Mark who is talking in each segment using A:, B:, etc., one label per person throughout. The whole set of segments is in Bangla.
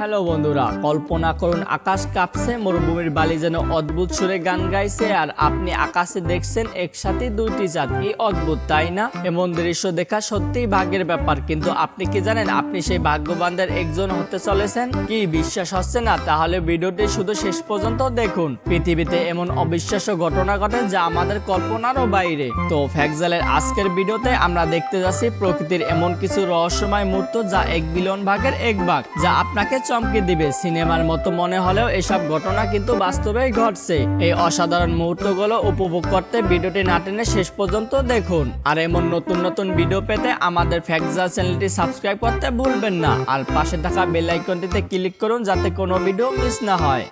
A: হ্যালো বন্ধুরা, কল্পনা করুন আকাশ কাঁপছে, মরুভূমির বালি যেন অদ্ভুত সুরে গান গাইছে, আর আপনি আকাশে দেখছেন একসাথে দুইটি চাঁদ। কি অদ্ভুত, তাই না? এমন দৃশ্য দেখা সত্যিই ভাগ্যের ব্যাপার, কিন্তু আপনি কি জানেন, আপনি সেই ভাগ্যবানদের একজন হতে চলেছেন? কি বিশ্বাস হচ্ছে না? তাহলে ভিডিওটি শুধু শেষ পর্যন্ত দেখুন। পৃথিবীতে এমন অবিশ্বাস্য ঘটনা ঘটে যা আমাদের কল্পনারও বাইরে। তো ফ্যাকজালের আজকের ভিডিওতে আমরা দেখতে যাচ্ছি প্রকৃতির এমন কিছু রহস্যময় মুহূর্ত যা এক বিলিয়ন ভাগের এক ভাগ, যা আপনাকে চমকে দিবে। সিনেমার মতো মনে হলেও এসব ঘটনা কিন্তু বাস্তবেই ঘটছে। এই অসাধারণ মুহূর্তগুলো উপভোগ করতে ভিডিওটি না টেনে শেষ পর্যন্ত দেখুন। আর এমন নতুন নতুন ভিডিও পেতে আমাদের ফ্যাকজা চ্যানেলটি সাবস্ক্রাইব করতে ভুলবেন না। আর পাশে থাকা বেল আইকনটিতে ক্লিক করুন যাতে কোনো ভিডিও মিস না হয়।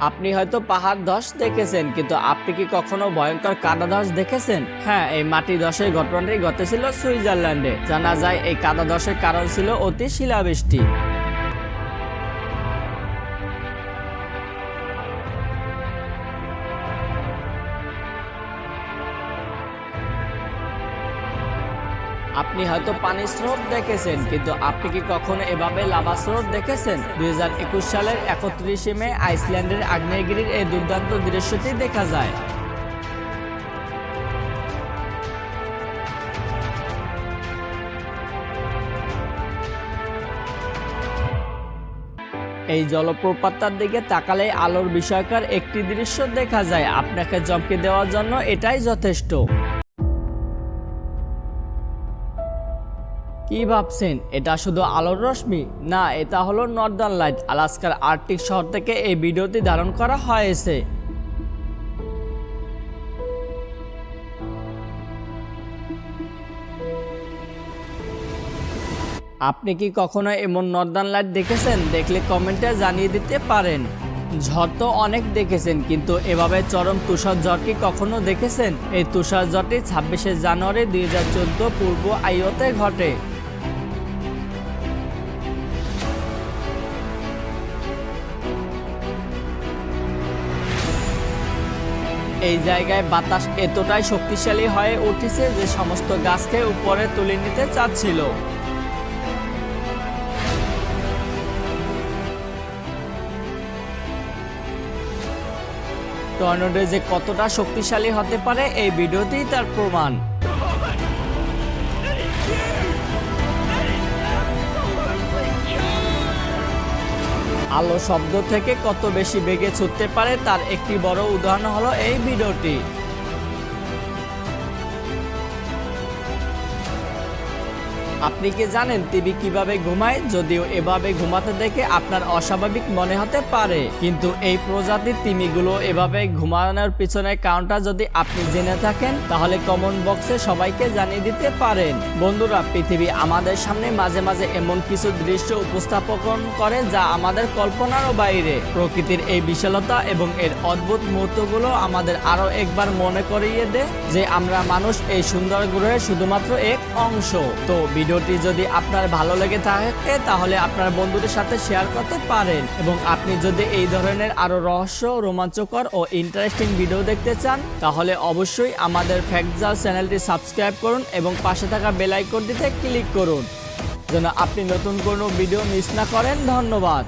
A: আপনি হয়তো পাহাড় ধস দেখেছেন, কিন্তু আপনি কি কখনো ভয়ঙ্কর কাদা ধস দেখেছেন? হ্যাঁ এই মাটি ধসের ঘটনাটি ঘটেছিল সুইজারল্যান্ডে। জানা যায়, এই কাদা ধসের কারণ ছিল অতি শিলাবৃষ্টি। আপনি হয়তো পানি স্রোত দেখেছেন, কিন্তু আপনি কি কখনো এভাবে লাভা স্রোত দেখেছেন? দুই হাজার একুশ সালের একত্রিশে মে আইসল্যান্ডের আগ্নেয়গিরির এই দুর্দান্ত দৃশ্যটি দেখা যায়। এই জলপ্রপাতটার দিকে তাকালে আলোর বিষয়কার একটি দৃশ্য দেখা যায়। আপনাকে চমকে দেওয়ার জন্য এটাই যথেষ্ট। কি ভাবছেন? এটা শুধু আলোর রশ্মি? না, এটা হলো নর্দার্ন লাইট। আলাস্কার আর্কটিক শহর থেকে এই ভিডিওটি ধারণ করা হয়েছে। আপনি কি কখনো এমন নর্দার্ন লাইট দেখেছেন? দেখলে কমেন্টে জানিয়ে দিতে পারেন। ঝড় তো অনেক দেখেছেন, কিন্তু এভাবে চরম তুষার ঝড় কি কখনো দেখেছেন? এই তুষার ঝড়টি ছাব্বিশে জানুয়ারি দুই হাজার চোদ্দ পূর্ব আইওতে ঘটে। এই জায়গায় বাতাস এতটাই শক্তিশালী হয়ে উঠেছে যে সমস্ত গাছকে উপরে তুলে নিতে চাচ্ছিল। টর্নেডো যে কতটা শক্তিশালী হতে পারে এই ভিডিওতেই তার প্রমাণ। আলো শব্দ থেকে কত বেশি বেগে ছুটতে পারে তার একটি বড় উদাহরণ হলো এই ভিডিওটি। আপনি কি জানেন টিভি কীভাবে ঘুমায়? যদিও এভাবে ঘুমাতে দেখে আপনার অস্বাভাবিক মনে হতে পারে। কিন্তু এই প্রজাতির তিমিগুলো এভাবে ঘুমানোর পিছনে কারণটা যদি আপনি জেনে থাকেন, তাহলে কমেন্ট বক্সে সবাইকে জানিয়ে দিতে পারেন। বন্ধুরা, পৃথিবী আমাদের সামনে মাঝে মাঝে এমন কিছু দৃশ্য উপস্থাপন করে যা আমাদের কল্পনারও বাইরে। প্রকৃতির এই বিশালতা এবং এর অদ্ভুত মুহূর্তগুলো আমাদের আরও একবার মনে করিয়ে দেয় যে আমরা মানুষ এই সুন্দর গ্রহের শুধুমাত্র এক অংশ। তো ভিডিওটি যদি আপনার ভালো লেগে থাকে, তাহলে আপনার বন্ধুদের সাথে শেয়ার করতে পারেন। এবং আপনি যদি এই ধরনের আরও রহস্য, রোমাঞ্চকর ও ইন্টারেস্টিং ভিডিও দেখতে চান, তাহলে অবশ্যই আমাদের ফ্যাকজাল চ্যানেলটি সাবস্ক্রাইব করুন এবং পাশে থাকা বেল আইকনটিতে ক্লিক করুন। যেন আপনি নতুন কোনো ভিডিও মিস না করেন, ধন্যবাদ।